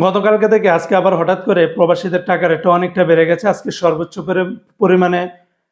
গতকালকে থেকে আজকে আবার হঠাৎ করে প্রবাসীদের টাকা রেটটা অনেকটা বেড়ে গেছে। আজকে সর্বোচ্চ পরি- পরিমাণে,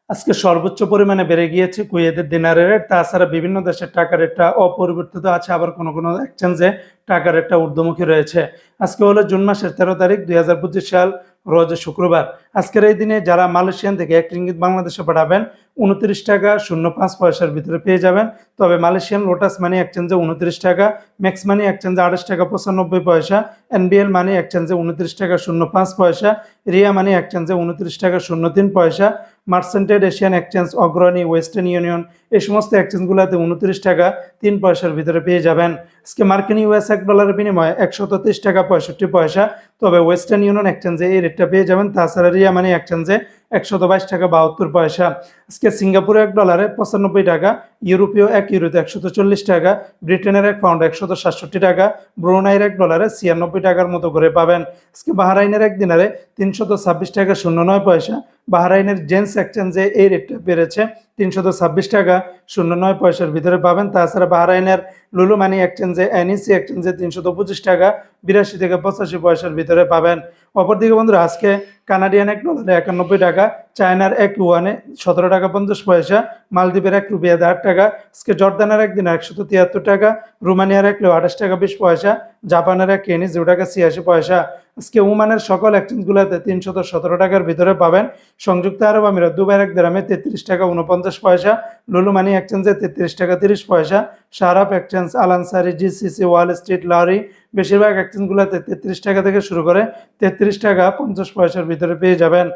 আজকে সর্বোচ্চ পরিমাণে বেড়ে গিয়েছে কুয়েদের দিনারের রেট। তাছাড়া বিভিন্ন দেশের টাকা রেটটা অপরিবর্তিত আছে, আবার কোনো কোনো এক্সচেঞ্জে টাকা রেটটা ঊর্ধ্বমুখী রয়েছে। আজকে হলো জুন মাসের তেরো তারিখ, দুই হাজার পঁচিশ সাল। রোজ শুক্রবার। আজকের এই দিনে যারা মালয়েশিয়ান থেকে এক রিঙ্গিত বাংলাদেশে পাঠাবেন, উনত্রিশ টাকা শূন্য পাঁচ পয়সার ভিতরে পেয়ে যাবেন। তবে মালয়েশিয়ান লোটাস মানি এক্সচেঞ্জে উনত্রিশ টাকা ম্যাক্স মানি এক্সচেঞ্জে আঠাশ টাকা পঁচানব্বই পয়সা এনবিএল মানি এক্সচেঞ্জে উনত্রিশ টাকা শূন্য পাঁচ পয়সা, রিয়া মানি এক্সচেঞ্জে উনত্রিশ টাকা শূন্য তিন পয়সা Merchantrade Asian exchange Agrani Western Union এই সমস্ত এক্সচেঞ্জগুলোতে উনত্রিশ টাকা তিন পয়সার ভিতরে পেয়ে যাবেন। আজকে মার্কিন ইউএস এক ডলারের বিনিময়ে একশত তিরিশ টাকা পঁয়ষট্টি পয়সা। তবে ওয়েস্টার্ন ইউনিয়ন এক্সচেঞ্জে এই রেটটা পেয়ে যাবেন। তাছাড়া রিয়া মানি এক্সচেঞ্জে একশত বাইশ টাকা বাহাত্তর পয়সা। আজকে সিঙ্গাপুরে এক ডলারে পঁচানব্বই টাকা, ইউরোপীয় এক ইউরোতে একশত চল্লিশ টাকা, ব্রিটেনের এক পাউন্ড একশত সাতষট্টি টাকা, ব্রুনাইয়ের এক ডলারে ছিয়ানব্বই টাকার মতো করে পাবেন। আজকে বাহারাইনের এক দিনারে তিনশত ছাব্বিশ টাকা শূন্য নয় পয়সা। বাহারাইনের জেন্স এক্সচেঞ্জে এই রেটটা বেড়েছে। তিনশত ছাব্বিশ টাকা। শূন্য নয় পয়সার ভিতরে পাবেন। তাছাড়া বাহরাইনের লুলু মানি এক্সচেঞ্জে, এনইসি এক্সচেঞ্জে তিনশত পঁচিশ টাকা। বিরাশি থেকে পঁচাশি পয়সার ভিতরে পাবেন। অপরদিকে বন্ধুরা, আজকে কানাডিয়ান এক ডলারে একানব্বই টাকা, চায়নার এক ওয়ানে সতেরো টাকা পঞ্চাশ পয়সা, মালদ্বীপের এক রুপিয়াতে আট টাকা, আজকে জর্দানের একদিন একশত তিয়াত্তর টাকা, রোমানিয়ার এক লো আঠাশ টাকা বিশ পয়সা, জাপানের এক কেনি জিরো টাকা ছিয়াশি পয়সা। আজকে ওমানের সকল এক্সচেঞ্জগুলোতে তিনশত সতেরো টাকার ভিতরে পাবেন। সংযুক্ত আরব আমিরাত, দুবাইয়ের এক গ্রামে তেত্রিশ টাকা উনপঞ্চাশ পয়সা লুলু মানি এক্সচেঞ্জে তেত্রিশ টাকা তিরিশ পয়সা Sharaf exchange Al Ansari GCC Wall Street Lari বেশিরভাগ এক্সচেঞ্জগুলোতে তেত্রিশ টাকা থেকে শুরু করে তেত্রিশ টাকা পঞ্চাশ পয়সার ভিতরে পেয়ে যাবেন।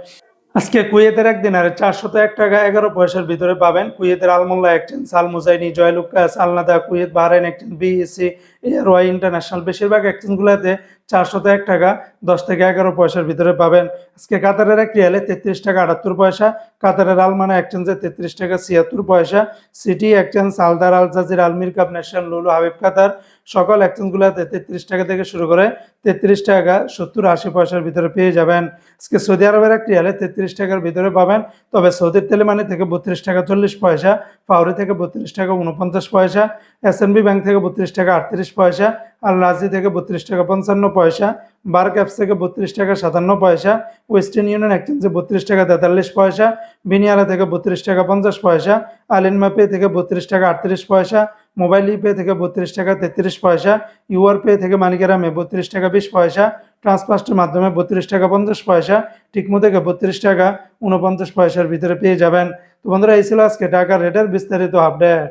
আজকে কুয়েতের একদিন, আর চারশত এক টাকা এগারো পয়সার ভিতরে পাবেন। কুয়েতের আলমোল্লা এক্সচেঞ্জ সাল Muzaini Joyalukkas Al Nada Kuwait Bahrain exchange BSC air ওয়াই ইন্টারন্যাশনাল বেশিরভাগ এক্সচেঞ্জগুলোতে চারশত এক টাকা, দশ থেকে এগারো পয়সার ভিতরে পাবেন। আজকে কাতারের এক রিয়ালে তেত্রিশ টাকা আটাত্তর পয়সা, কাতারের আলমানা এক্সচেঞ্জে তেত্রিশ টাকা ছিয়াত্তর পয়সা, City exchange Al Dar Al Jazira, আলমির কাপ, ন্যাশনাল, লুলু, হাবিব কাতার, সকল এক্সচেঞ্জগুলোতে তেত্রিশ টাকা থেকে শুরু করে তেত্রিশ টাকা সত্তর আশি পয়সার ভিতরে পেয়ে যাবেন। আজকে সৌদি আরবের এক রিয়ালে তেত্রিশ টাকার ভিতরে পাবেন, তবে সৌদির তেলেমানি থেকে বত্রিশ টাকা চল্লিশ পয়সা পাউরি থেকে বত্রিশ টাকা উনপঞ্চাশ পয়সা এসএনবি ব্যাংক থেকে বত্রিশ টাকা আটত্রিশ পয়সা আর রাজি থেকে বত্রিশ টাকা পঞ্চান্ন পয়সা বার ক্যাপস থেকে বত্রিশ টাকা সাতান্ন পয়সা ওয়েস্টার্ন ইউনিয়ন এক্সচেঞ্জে বত্রিশ টাকা তেতাল্লিশ পয়সা বিনিয়ারা থেকে বত্রিশ টাকা পঞ্চাশ পয়সা, আলিন পে থেকে বত্রিশ টাকা আটত্রিশ পয়সা, মোবাইল পে থেকে বত্রিশ টাকা তেত্রিশ পয়সা, ইউআর পে থেকে মালিকেরামে বত্রিশ টাকা বিশ পয়সা ট্রান্সফার্স্টের মাধ্যমে বত্রিশ টাকা পঞ্চাশ পয়সা, টিকমো থেকে বত্রিশ টাকা উনপঞ্চাশ পয়সার ভিতরে পেয়ে যাবেন। তো বন্ধুরা, এই ছিল আজকে টাকার রেটের বিস্তারিত আপডেট